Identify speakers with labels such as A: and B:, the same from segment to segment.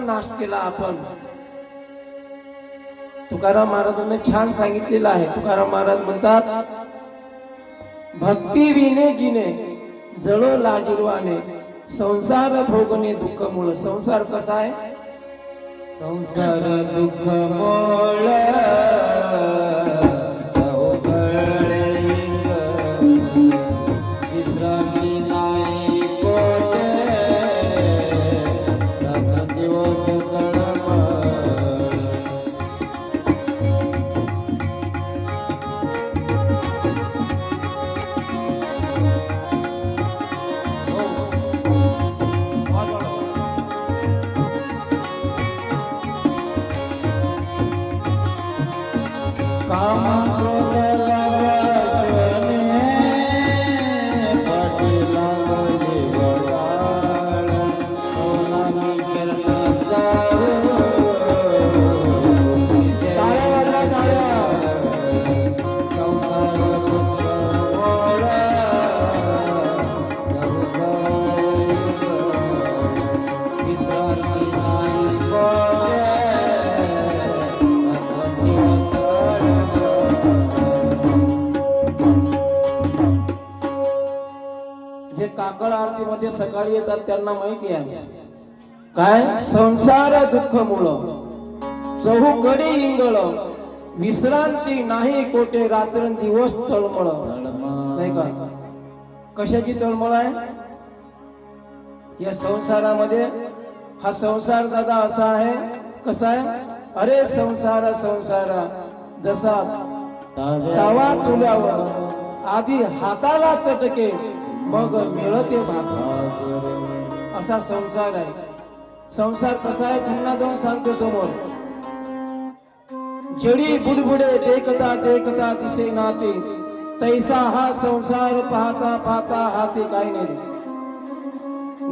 A: नाश केला आपण. तुकाराम महाराजांना छान सांगितलेलं आहे. तुकाराम महाराज म्हणतात भक्ती विने जिने जळो लाजिरवाने संसार भोगणे दुःख मुळ संसार कसा आहे?
B: संसार दुःख मोळ
A: Amando काकड आरतीमध्ये सकाळी येतात त्यांना माहिती आहे. काय? संसार दुःख मुळ चहूकडे इंगळ. विश्रांती नाही कोठे रात्र दिवस तळमळ. नाही का? कशाची तळमळ आहे? या संसारामध्ये. हा संसार दादा असा आहे. कसा आहे? अरे संसार संसार. जसा तवा तुल्यावर आधी हाताला चटके मग मिळते भाकर असा संसार आहे. संसार कसा आहे पुन्हा जाऊन सांगतो समोर. जडी बुडबुडे देखता देखता दिसे नाते. तैसा हा संसार पाहता पाहता हाती काय नाही.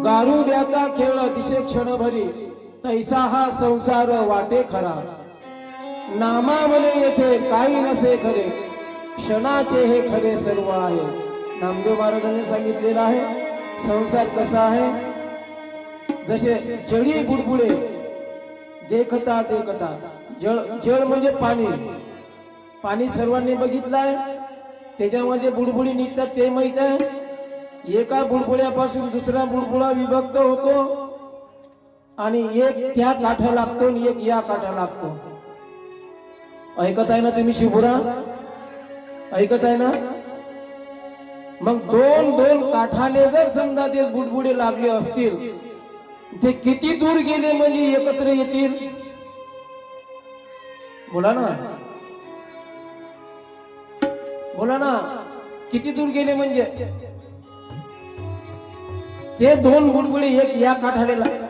A: गारुड्याचा खेळ दिसे क्षणभरी. तैसा हा संसार वाटे खरा. नामामले येथे काही नसे खरे. क्षणाचे हे खरे सर्व आहे. नामदेव महाराजांनी सांगितलेलं आहे संसार कसा आहे? जसे जडी बुडबुडे देखता देखता. जळ जळ म्हणजे पाणी. पाणी सर्वांनी बघितलं आहे त्याच्यामध्ये बुडबुडी निघतात ते माहीत आहे. एका बुडबुड्यापासून दुसरा बुडबुडा विभक्त होतो आणि एक त्या काठा लागतो आणि एक या काठा लागतो. ऐकत आहे ना तुम्ही शिबुरा? ऐकत आहे ना? मग दोन दोन काठाने जर समजा ते बुडबुडे लागले असतील ते किती दूर गेले म्हणजे एकत्र येतील? बोला ना. बोला ना. किती दूर गेले म्हणजे? ते दोन बुडबुडे एक या काठाने लागला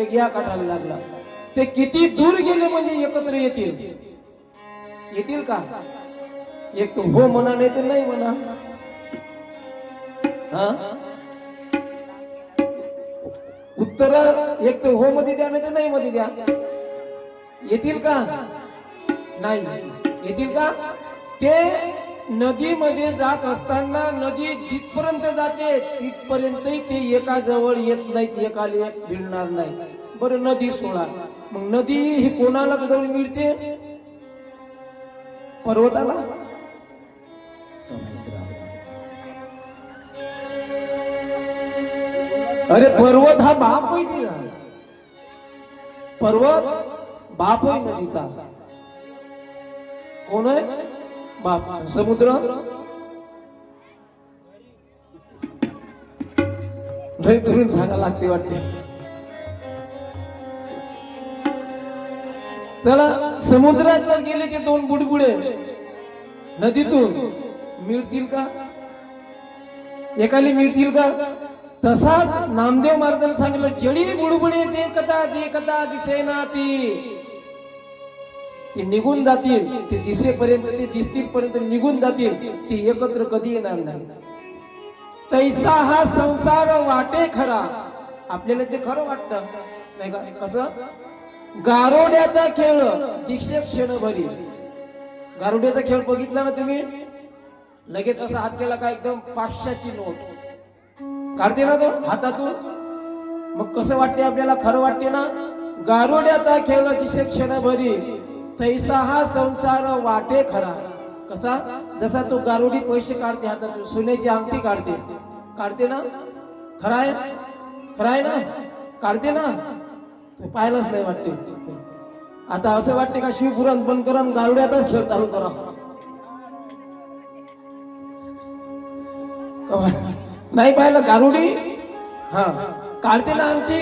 A: एक या काठाला लागला. ते किती दूर गेले म्हणजे एकत्र येतील? येतील का? एक तर हो म्हणा नाही तर नाही म्हणा. उत्तर एक तर हो मध्ये द्या नाही तर नाही मध्ये द्या. येतील का? नाही. येतील का? ते नदीमध्ये जात असताना नदी जिथपर्यंत जाते तिथपर्यंतही ते एका जवळ येत नाहीत एकाला एक भिडणार नाही. बरं नदी सोडा. मग नदी ही कोणाला जवळ मिळते? पर्वताला? अरे पर्वत हा बाप होय तिला पर्वत बाप होई नदीचा. कोण आहे? बाप. समुद्र? लय दुरून सांगा लागते वाटते. चला समुद्रात जर गेले ते दोन बुडबुडे नदीतून मिळतील का? एकाली मिळतील का? तसाच नामदेव महाराजांनी सांगितलं जडी बुडबुडे देखता देखता दिसेना ती ते निघून जातील ते दिसेपर्यंत ते दिसतील पर्यंत निघून जातील ती एकत्र कधी येणार नाही. तैसा हा संसार वाटे खरा. आपल्याला ते खरं वाटतं नाही का? कसं? गारोड्याचा खेळ दीक्षे क्षणभरी. गारुड्याचा खेळ बघितला ना तुम्ही? लगेच असा हात केला का एकदम पाचशेची नोट. काढते ना तो हातातून? मग कसं वाटते आपल्याला? खरं वाटते ना? गारुड्याचा खेळ दिशे क्षणभरी. तैसा हा संसार वाटे खरा. कसा? जसा तो गारुडी पैसे काढते हातात सोन्याची अंगठी काढते. काढते ना? खरा आहे खरा आहे ना? काढते ना? ते पाहिलंच नाही वाटते. आता असं वाटते का शिवपुरण बंद करून गारुड्यातच खेळ चालू करा. नाही पाहिलं गारुडी? हा. काढते ना आमची.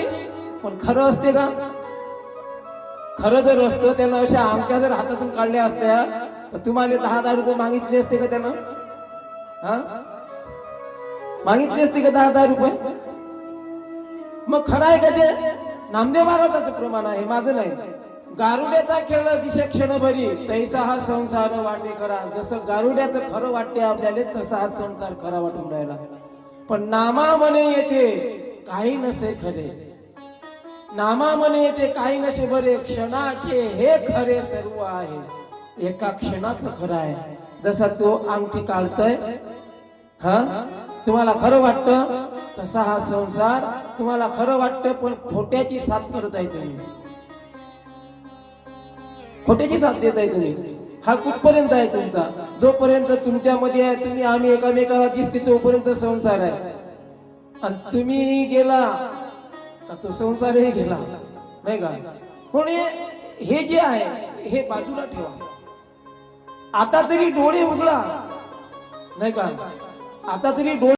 A: पण खरं असते का? खरं जर असतं त्यानं अशा आमच्या जर हातातून काढल्या असत्या तर तुम्हाला दहा दहा रुपये मागितले असते का त्यानं? हा? मागितले असते का दहा दहा रुपये? मग खरं आहे का ते? नामदेव महाराजाचं प्रमाण आहे माझं नाही. गारुड्याचा खेळ दिशा क्षणभरी तैसा हा संसार वाटे खरा. जसं गारुड्याचं खरं वाटते आपल्याला तसा हा संसार खरा वाटून राहिला. पण नामा म्हणे येते काही नसे खरे. नामा म्हणे येते काही नसे बरे क्षणाचे हे खरे सर्व आहे. एका क्षणात खरं आहे. जसा तो अंगठी काढतोय हा? तुम्हाला खरं वाटतं? तसा हा संसार तुम्हाला खरं वाटतं पण खोट्याची साथ करत आहे तुम्ही. खोट्याची साथ देत आहे तुम्ही. हा कुठपर्यंत आहे तुमचा? जोपर्यंत तुमच्यामध्ये आहे तुम्ही आम्ही एकामेकाला दिसते तोपर्यंत संसार आहे. आणि तुम्ही गेला तो संसारही गेला. नाही का? म्हणून हे- हे जे आहे हे बाजूला ठेवा. आता तरी डोळे उघडा. नाही का? आता तरी डोळे